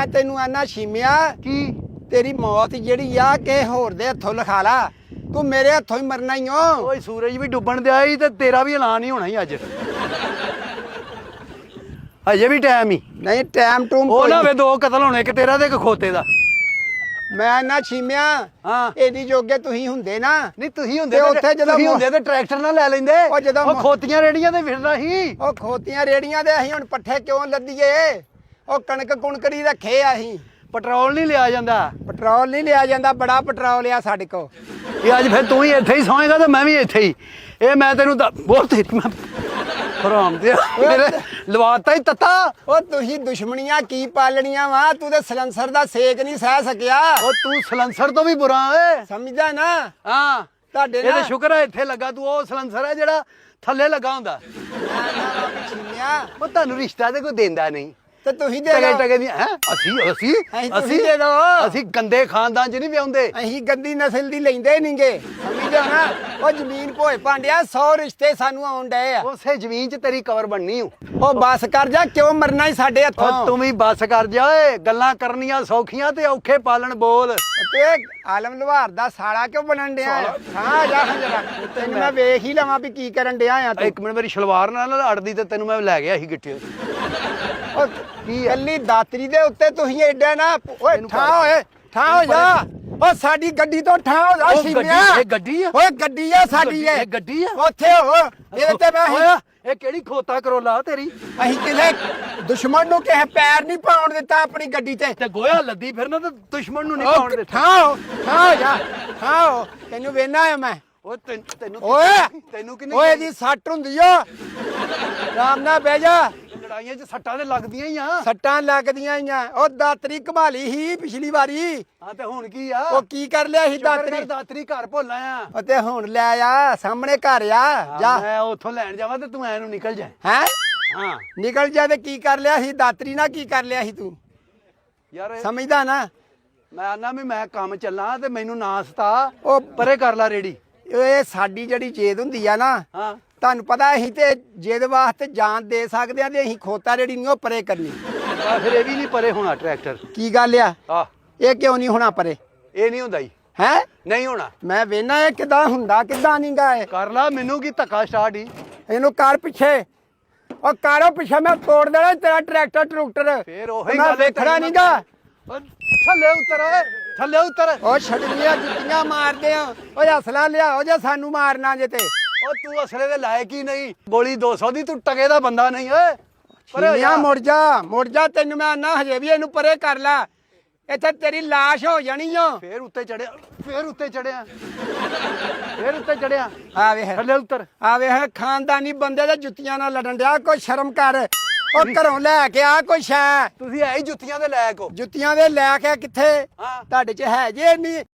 ਮੈਂ ਤੈਨੂੰ ਆਨਾ ਛੀਮਿਆ ਕੀ? ਤੇਰੀ ਮੌਤ ਜਿਹੜੀ ਆ ਕਿ ਹੋਰ ਦੇ ਹੱਥੋਂ ਲਿਖਾ ਲਾ। ਤੂੰ ਮੇਰੇ ਹੱਥੋਂ ਹੀ ਮਰਨਾ ਹੀ ਓ। ਓਏ ਸੂਰਜ ਵੀ ਡੁੱਬਣ ਦਿਆ ਈ ਤੇ ਤੇਰਾ ਵੀ ਐਲਾਨ ਹੀ ਹੋਣਾ ਹੀ ਅੱਜ। ਅਜੇ ਵੀ ਟਾਈਮ ਹੀ ਨਹੀਂ ਟਾਈਮ ਟੂਮ ਉਹ ਕੋਈ ਨਾ ਵੇ ਦੋ ਕਤਲ ਹੋਣੇ ਇੱਕ ਤੇਰਾ ਤੇ ਇੱਕ ਖੋਤੇ ਦਾ। ਮੈਂ ਨਾ ਛੀਮਿਆ ਹਾਂ। ਇਹਦੀ ਜੋਗੇ ਤੁਸੀਂ ਹੁੰਦੇ ਨਾ। ਨਹੀਂ ਤੁਸੀਂ ਹੁੰਦੇ ਤੇ ਉੱਥੇ ਜਦੋਂ ਤੁਸੀਂ ਹੁੰਦੇ ਤੇ ਟਰੈਕਟਰ ਨਾਲ ਲੈ ਲੈਂਦੇ। ਉਹ ਜਦੋਂ ਉਹ ਮੋ- ਖੋਤੀਆਂ ਰੇੜੀਆਂ ਤੇ ਫਿਰਦਾ ਸੀ। ਉਹ ਖੋਤੀਆਂ ਰੇੜੀਆਂ ਦੇ ਅਸੀਂ ਹੁਣ ਪੱਠੇ ਕਿਉਂ ਲੱਦੀਏ? ਉਹ ਕਣਕ ਕੁਣਕੜੀ ਰੱਖੇ ਆ ਅਸੀਂ। ਪੈਟਰੋਲ ਨਹੀਂ ਲਿਆ ਜਾਂਦਾ। ਪੈਟਰੋਲ ਨਹੀਂ ਲਿਆ ਜਾਂਦਾ ਬੜਾ ਪੈਟਰੋਲ ਆ ਸਾਡੇ ਕੋ ਇਹ ਅੱਜ ਫਿਰ ਤੂੰ ਹੀ ਇੱਥੇ ਹੀ ਸੌਂਏਗਾ ਤੇ ਮੈਂ ਵੀ ਇੱਥੇ ਹੀ। ਇਹ ਮੈਂ ਤੈਨੂੰ ਬਹੁਤ ਤੇਰੀ ਮੈਂ ਹਰਾਮ ਦੇ ਮੇਰੇ ਲਵਾਤਾ ਹੀ ਤੱਤਾ। ਉਹ ਤੁਸੀਂ ਦੁਸ਼ਮਣੀਆਂ ਕੀ ਪਾਲਣੀਆਂ ਵਾ? ਤੂੰ ਤੇ ਸਲੰਸਰ ਦਾ ਸੇਕ ਨਹੀਂ ਸਹਿ ਸਕਿਆ। ਉਹ ਤੂੰ ਸਲੰਸਰ ਤੋਂ ਵੀ ਬੁਰਾ ਏ ਸਮਝਦਾ ਨਾ? ਹਾਂ। ਤੁਹਾਡੇ ਇਹ ਤਾਂ ਨਾ ਸ਼ੁਕਰ ਹੈ ਇੱਥੇ ਲੱਗਾ ਤੂੰ ਉਹ ਸਲੰਸਰ ਹੈ ਜਿਹੜਾ ਥੱਲੇ ਲੱਗਾ ਹੁੰਦਾ। ਉਹ ਤੁਹਾਨੂੰ ਰਿਸ਼ਤਾ ਤੇ ਕੋਈ ਦਿੰਦਾ ਨਹੀਂ। ਤੇ ਤੁਸੀਂ ਦੇ ਟਕੇ। ਟਕੇ ਦੀ ਹੈ? ਅਸੀਂ ਅਸੀਂ ਅਸੀਂ ਦੇ ਦਿਓ। ਅਸੀਂ ਗੰਦੇ ਖਾਨਦਾਨ ਚ ਨਹੀਂ ਵਿਆਉਂਦੇ। ਅਸੀਂ ਗੰਦੀ ਨਸਲ ਦੀ ਲੈਂਦੇ ਨਹੀਂਗੇ। ਸਮਝਿਆ ਨਾ? ਉਹ ਜ਼ਮੀਨ ਭੋਏ ਪਾਂਡਿਆ 100 ਰਿਸ਼ਤੇ ਸਾਨੂੰ ਆਉਣ ਡਏ ਆ। ਉਸੇ ਜ਼ਮੀਨ 'ਚ ਤੇਰੀ ਕਬਰ ਬਣਨੀ ਹੂੰ ਉਹ ਬਸ ਕਰ ਜਾ ਕਿਉਂ ਮਰਨਾ ਹੀ ਸਾਡੇ ਹੱਥੋਂ? ਤੂੰ ਵੀ ਬੱਸ ਕਰ ਜਾ ਓਏ। ਗੱਲਾਂ ਕਰਨੀਆਂ ਸੌਖੀਆਂ ਤੇ ਔਖੇ ਪਾਲਣ ਬੋਲ। ਤੇ ਆਲਮ ਲੁਹਾਰ ਦਾ ਸਾਲਾ ਕਿਉਂ ਬਣਨ ਡਿਆ? ਹਾਂ ਜਾ ਹਾਂ ਜਰਾ ਤੈਨੂੰ ਮੈਂ ਵੇਖ ਹੀ ਲਵਾਂ ਵੀ ਕੀ ਕਰਨ ਡਿਆ ਆ ਤੂੰ। ਇੱਕ ਮਿੰਟ ਮੇਰੀ ਸ਼ਲਵਾਰ ਨਾਲ ਨਾਲ ਅੜਦੀ ਤੇ ਤੈਨੂੰ ਮੈਂ ਲੈ ਗਿਆ ਸੀ ਗਿੱਟੇ ਕੀ ਕੱਲੀ ਦਾਤਰੀ ਦੇ ਉੱਤੇ ਤੁਸੀਂ ਐਡਾ ਨਾ ਓਏ ਠਾਂ ਓਏ ਠਾਂ ਹੋ ਜਾ। ਓ ਸਾਡੀ ਗੱਡੀ ਤੋਂ ਠਾਂ ਹੋ ਜਾ ਸ਼ੀਮਿਆ। ਇਹ ਗੱਡੀ ਆ? ਓਏ ਗੱਡੀ ਆ ਸਾਡੀ ਇਹ। ਇਹ ਗੱਡੀ ਆ? ਉੱਥੇ ਹੋ ਇਹ ਤੇ ਮੈਂ ਇਹ ਕਿਹੜੀ ਖੋਤਾ ਕਰੋਲਾ ਤੇਰੀ? ਅਸੀਂ ਕਿਸੇ ਦੁਸ਼ਮਣ ਨੂੰ ਕਿਸੇ ਪੈਰ ਨਹੀਂ ਪਾਉਣ ਦਿੱਤਾ ਆਪਣੀ ਗੱਡੀ ਤੇ। ਤੇ ਗੋਇਆ ਲੱਦੀ ਫਿਰਨਾ ਤੇ ਦੁਸ਼ਮਣ ਨੂੰ ਨਹੀਂ ਪਾਉਣ ਦਿੱਤਾ। ਠਾਂ ਹੋ ਠਾਂ ਹੋ ਜਾ ਠਾਂ ਹੋ। ਤੈਨੂੰ ਵੇਨਾ ਆ ਮੈਂ। ਓਏ ਤੈਨੂੰ ਤੈਨੂੰ ਓਏ! ਤੈਨੂੰ ਕਿੰਨੇ ਓਏ ਦੀ ਸੱਟ ਹੁੰਦੀ ਓ ਆਰਾਮ ਨਾਲ ਬਹਿ ਜਾ। ਲੜਾਈਆਂ 'ਚ ਸੱਟਾਂ ਤੇ ਲੱਗਦੀਆਂ ਹੀ ਆ। ਸੱਟਾਂ ਲੱਗਦੀਆਂ ਈਆਂ ਉਹ ਦਾਤਰੀ ਘਮਾਲੀ ਸੀ ਪਿਛਲੀ ਵਾਰੀ। ਹਾਂ ਤੇ ਹੁਣ ਕੀ ਆ? ਉਹ ਕੀ ਕਰ ਲਿਆ ਸੀ ਦਾਤਰੀ? ਦਾਤਰੀ ਘਰ ਭੁੱਲ ਆਇਆ। ਉਹ ਤੇ ਹੁਣ ਲੈ ਆ ਸਾਹਮਣੇ ਘਰ ਆ ਜਾ। ਮੈਂ ਉੱਥੋਂ ਲੈਣ ਜਾਵਾਂ ਤੇ ਤੂੰ ਐ ਨੂੰ ਨਿਕਲ ਜਾ। ਹੈ? ਹਾਂ। ਨਿਕਲ ਜਾ ਤੇ ਕੀ ਕਰ ਲਿਆ ਸੀ? ਦਾਤਰੀ ਨਾਲ ਕੀ ਕਰ ਲਿਆ ਸੀ ਤੂੰ? ਯਾਰ ਸਮਝਦਾ ਨਾ। ਮੈਂ ਆਨਾ ਵੀ ਮੈਂ ਕੰਮ ਚੱਲਾਂ ਤੇ ਮੈਨੂੰ ਨਾ ਸਤਾ ਉਹ ਪਰੇ ਕਰ ਲੈ ਰੇੜੀ। ਇਹ ਸਾਡੀ ਜਿਹੜੀ ਜੇਦ ਹੁੰਦੀ ਆ ਨਾ ਹਾਂ। ਤੁਹਾਨੂੰ ਪਤਾ ਅਸੀਂ ਤੇ ਜੇਦ ਵਾਸਤੇ ਜਾਨ ਦੇ ਸਕਦੇ ਆ ਤੇ ਅਸੀਂ ਖੋਤਾ ਰੇੜੀ ਨਹੀਂ ਉਹ ਪਰੇ ਕਰਨੀ। ਆ ਫਿਰ ਇਹ ਵੀ ਨਹੀਂ ਪਰੇ ਹੋਣਾ ਟਰੈਕਟਰ। ਕੀ ਗੱਲ ਆ? ਆ। ਇਹ ਕਿਉਂ ਨਹੀਂ ਹੋਣਾ ਪਰੇ? ਇਹ ਨਹੀਂ ਹੁੰਦਾ ਹੀ ਹੈ? ਨਹੀਂ ਹੋਣਾ। ਮੈਂ ਵੇਨਾ ਇਹ ਕਿਦਾਂ ਹੁੰਦਾ ਕਿਦਾਂ ਨਹੀਂ ਗਾ ਇਹ। ਕਰ ਲਾ ਮੈਨੂੰ ਕੀ ਧੱਕਾ ਸਟਾਰਟ ਹੀ। ਇਹਨੂੰ ਕਰ ਪਿੱਛੇ। ਉਹ ਕਾਰੋ ਪਿੱਛੇ ਮੈਂ ਤੋੜ ਦੇਣਾ ਤੇਰਾ ਟਰੈਕਟਰ ਟਰੂਕਟਰ। ਫੇਰ ਉਹੀ ਗੱਲ ਤੈਨੂੰ ਨਹੀਂਗਾ ਥੱਲੇ ਉਤਰ। ਓਏ ਥੱਲੇ ਉਤਰ। ਉਹ ਛੜੀਆਂ ਜੁੱਤੀਆਂ ਮਾਰਦੇ ਆ। ਓਏ ਹਸਲਾ ਲਿਆਓ ਜੇ ਸਾਨੂੰ ਮਾਰਨਾ ਜੇ ਤੇ। ਓ ਤੂੰ ਅਸਲੇ ਦੇ ਲਾਇਕ ਹੀ ਨਹੀਂ। ਗੋਲੀ 200 ਦੀ ਤੂੰ ਟਕੇ ਦਾ ਬੰਦਾ ਨਹੀਂ ਓਏ। ਪਰੇ ਛੀਨੀਆਂ ਮੁੜ ਜਾ ਮੁੜ ਜਾ ਤੈਨੂੰ ਮੈਂ ਆਨਾ ਹਜੇ ਵੀ ਇਹਨੂੰ ਪਰੇ ਕਰ ਲੈ। ਇੱਥੇ ਤੇਰੀ ਲਾਸ਼ ਹੋ ਜਾਣੀ ਓ। ਫੇਰ ਉੱਤੇ ਚੜਿਆ ਫੇਰ ਉੱਤੇ ਚੜਿਆ ਫੇਰ ਉੱਤੇ ਚੜਿਆ ਆ ਵੇਖ। ਥੱਲੇ ਉਤਰ। ਆ ਵੇਖ ਖਾਨਦਾਨੀ ਬੰਦੇ ਦੇ ਜੁੱਤੀਆਂ ਨਾਲ ਲੜਨ ਡਿਆ ਕੋਈ ਸ਼ਰਮ ਕਰ। ਉਹ ਘਰੋਂ ਲੈ ਕੇ ਆ ਕੋਈ ਸ਼ੈ। ਤੁਸੀਂ ਐ ਹੀ ਜੁੱਤੀਆਂ ਦੇ ਲਾਇਕ ਹੋ ਜੁੱਤੀਆਂ ਦੇ ਲੈ ਕੇ ਕਿੱਥੇ? ਹਾਂ। ਤੁਹਾਡੇ ਚ ਹੈ ਜੇ ਨਹੀਂ।